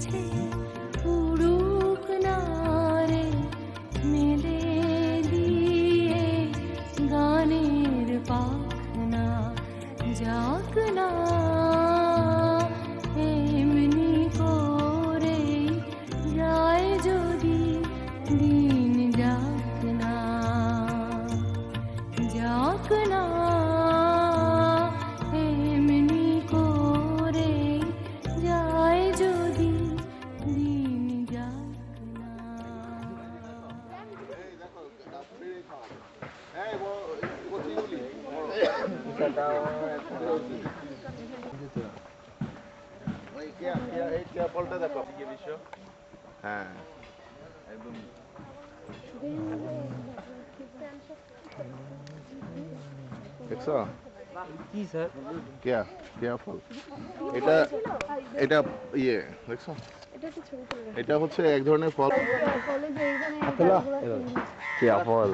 কাছে হ্যাঁ একদম দেখছ কি স্যার কেয়া কেয়া ফল এটা এটা ইয়ে দেখছ এটা হচ্ছে এক ধরনের ফল কেয়া ফল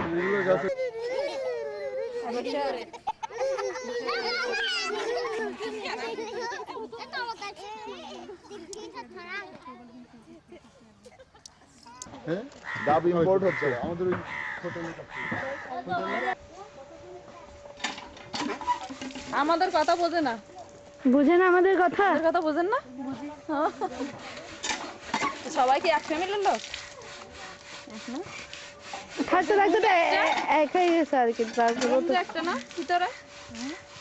ডাব ইম্পোর্ট হচ্ছে আমাদের আমাদের কথা বোঝে না। বুঝেন আমাদের কথা? আমাদের কথা বোঝেন না? সবাই কি এক ফ্যামিলির লোক? থাকতে থাকতে একাই গেছে আর কি তারপরে একটা না ভিতরে?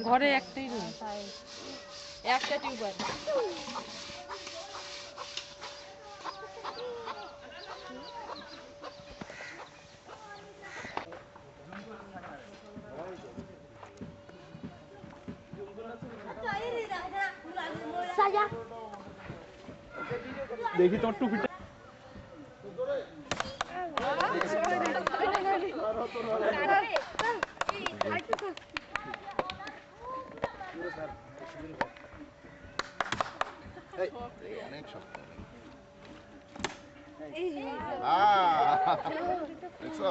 টুপিটা একটাই রুম আহ, দেখছ না, নাও। ভালো হবে না তো খাবা না কিন্তু দিচ্ছেন তখন টেস্ট করে দেখি না, খাবা না কেউ খাবা না আচ্ছা,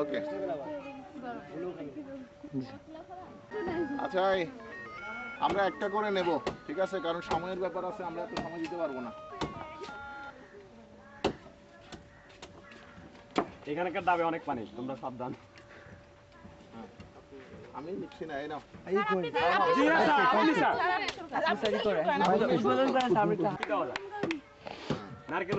ওকে আচ্ছা আমরা একটা করে নেব ঠিক আছে কারণ সময়ের ব্যাপার আছে আমরা এত সময় দিতে পারব না এখানকার ডাবে অনেক পানি তোমরা সাবধান আমি নিচ্ছি না এই নাও নারকেল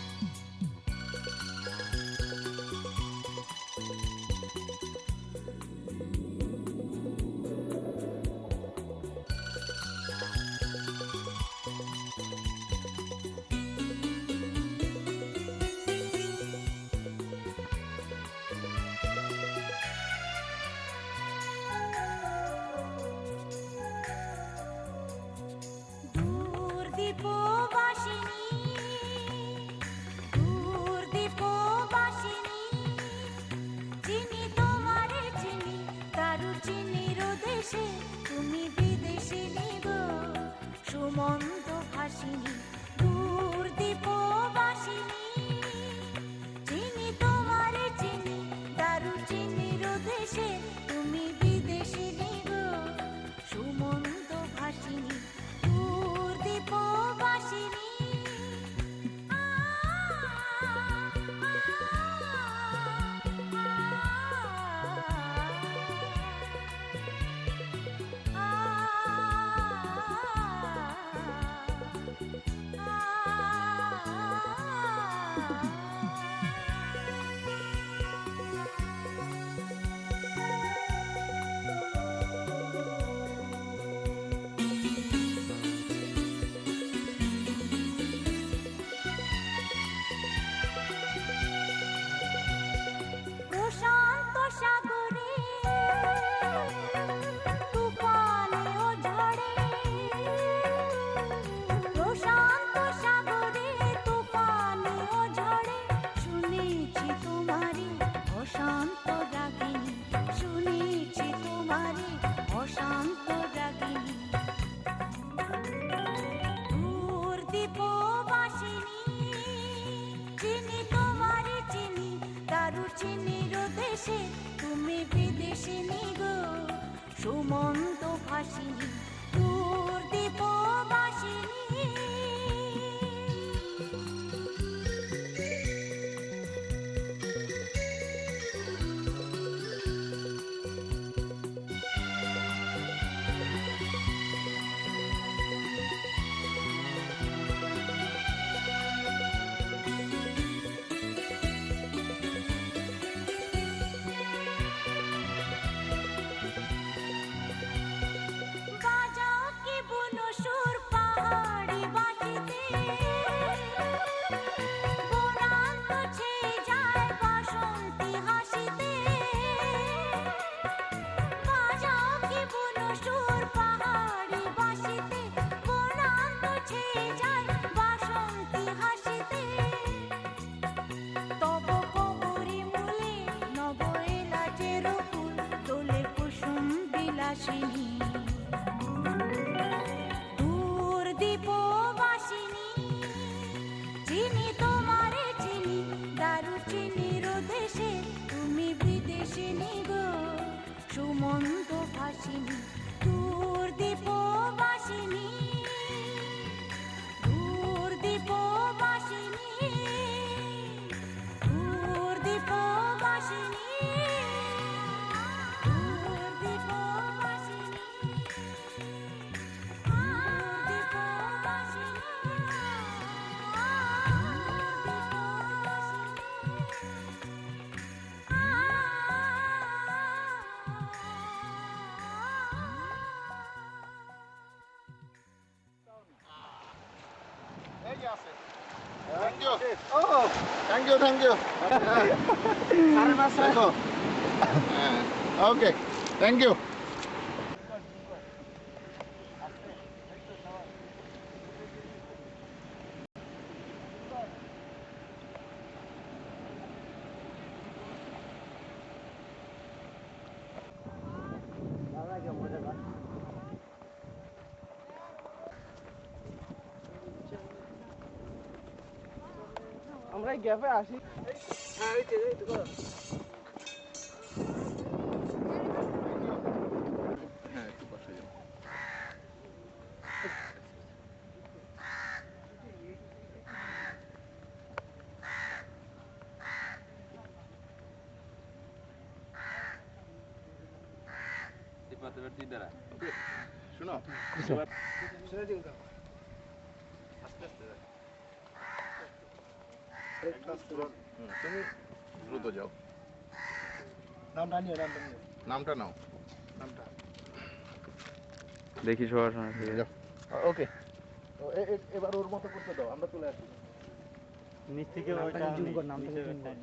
Obrigado. আছে thank you thank you thank you দেখো ওকে থ্যাংক ইউ আমরা এই গ্যাপে আসি হ্যাঁ একটু পাশে যাও শোনো এবার আস্তে আস্তে যাও। হুম, তুমি দ্রুত যাও। নামটা নিয়ে নামটা নিয়ে। নামটা নাও। নামটা। দেখি সবার সঙ্গে যাও। ওকে। এবার ওর মতো করতে দাও আমরা চলে আসি। নিচ থেকে ওইটা জুম কর নামটা জুম কর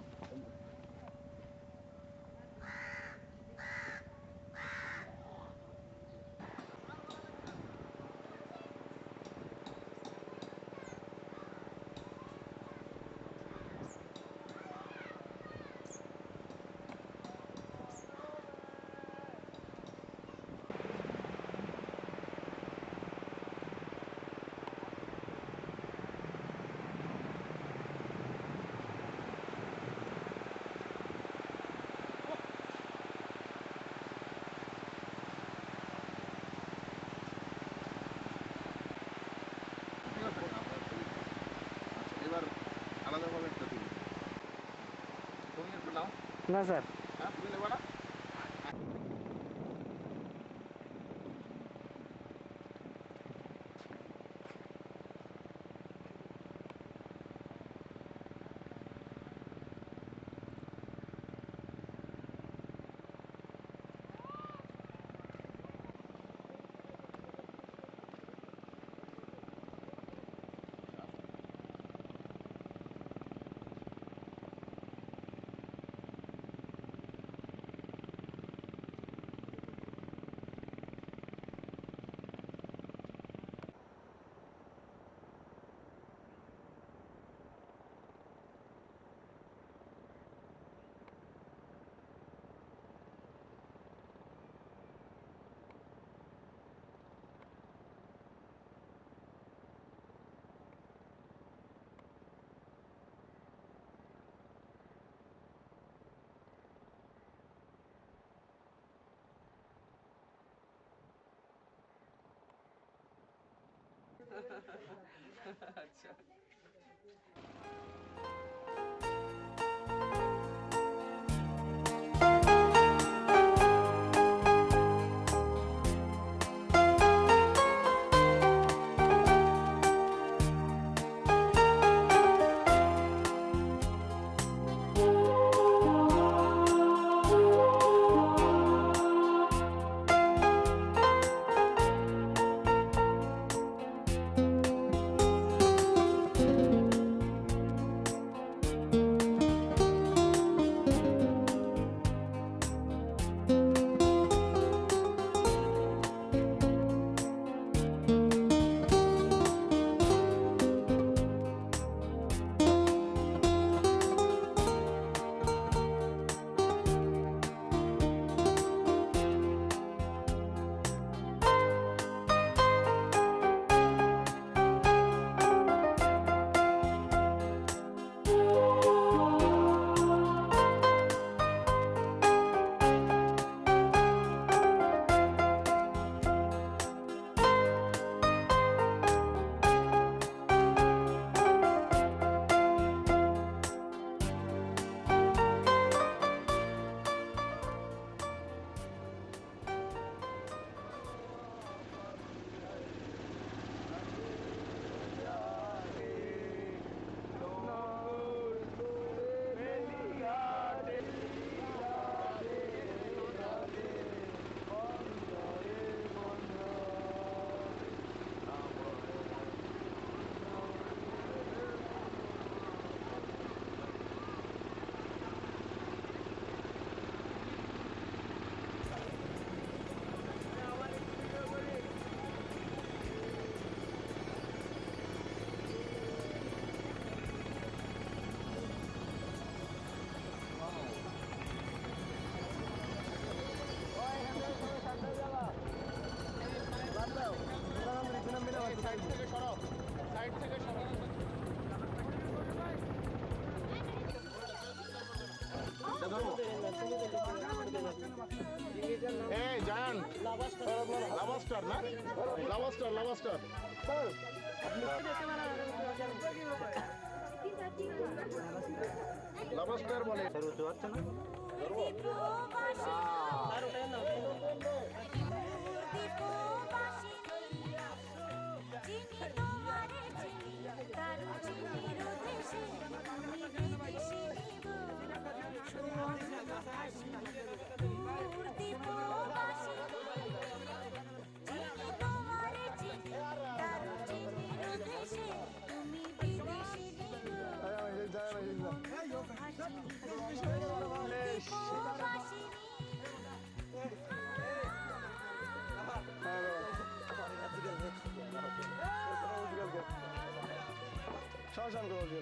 ঠিক আছে এবার আলাদাভাবে একটা দিই তুমি একটু নাও Ча. নমস্কার বলে শুরু না? 다시 한번 들어주세요.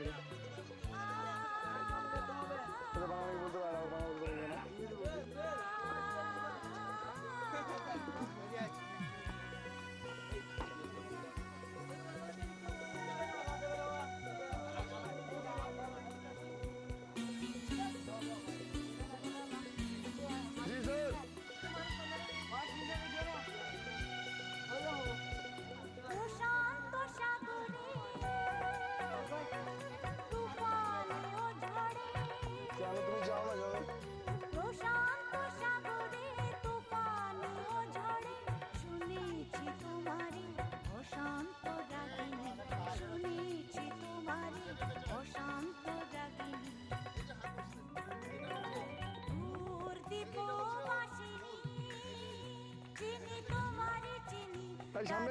তাই সামনে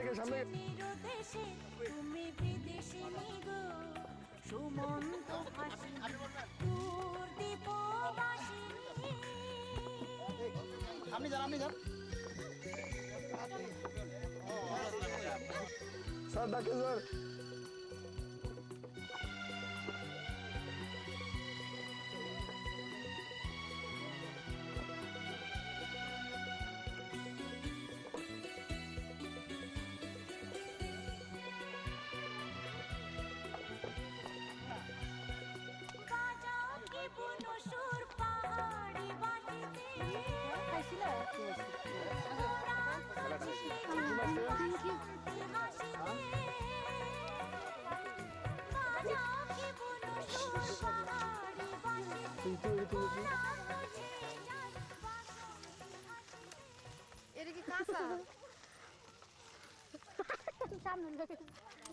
যান আপনি যান। এটা কি কাঁচা। সামনে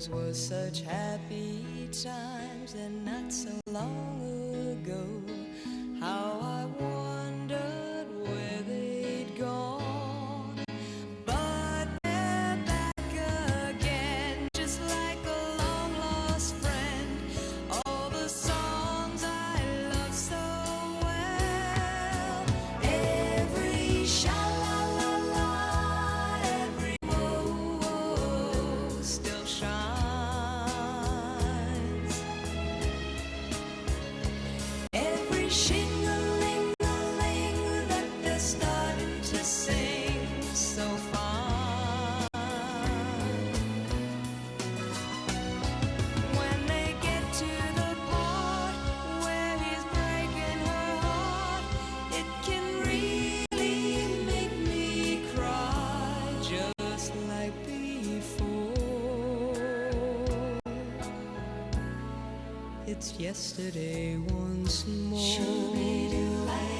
Those were such happy times and not so long ago. it's yesterday once more. Should we do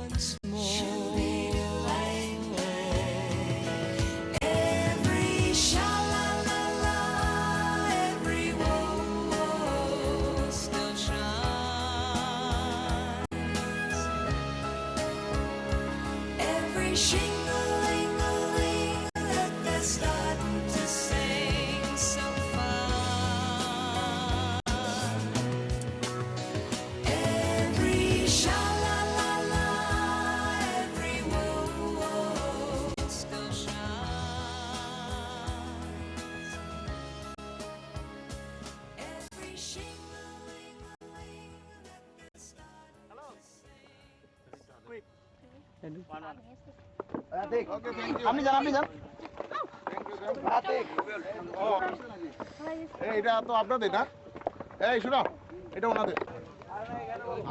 আপনি যান আপনি যান। এটা তো আপনাদের না? এই শোনো এটা ওনাদের।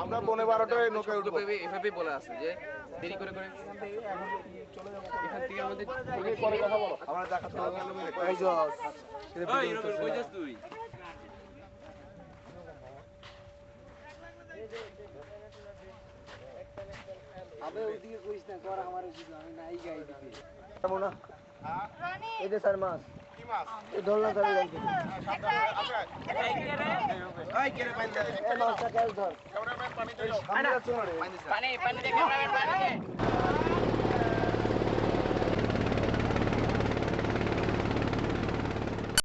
আমরা পনেরো বারোটায় নৌকায় উঠবো। এভাবেই বলা আছে যে দেরি করে করে। এখান থেকে আমাদের কথা বলো। আমরা দেখা তুই। আবে ওদিকে কইস না কর আমার কিছু আমি নাই গাই দিবি কেমন এই যে স্যার মাছ। কি মাছ? এই ধরলা ধরে লাগবে এই কে রে এই কে রে পানি দে। এই মাছটা কাল ধর। ক্যামেরাম্যান পানি দে। পানি পানি দে ক্যামেরাম্যান পানি দে।